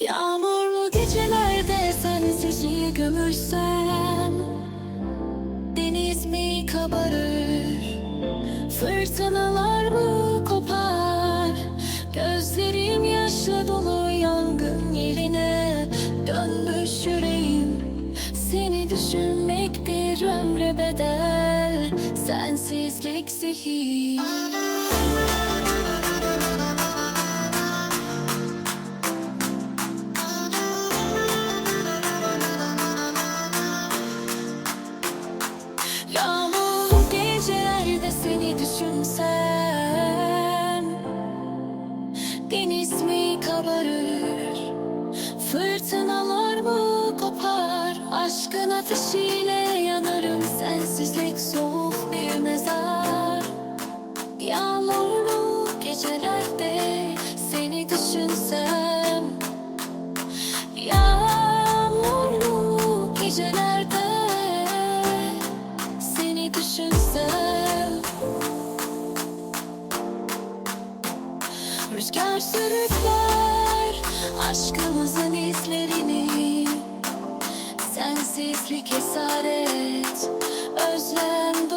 Yağmurlu gecelerde sensizliği gömülsem Deniz mi kabarır? Fırtınalar mı kopar? Gözlerim yaşla dolu yangın yerine Dönmüş yüreğim. Seni düşünmek bir ömre bedel Sensizlik zehir Deniz mi kabarır? Fırtınalar mı kopar? Aşkın ateşiyle yanarım Sensizlik soğuk bir mezar. Yağmurlu gecelerde seni düşünsem Rüzgar sürükler aşkımızın izlerini. Sensizlik esaret özlem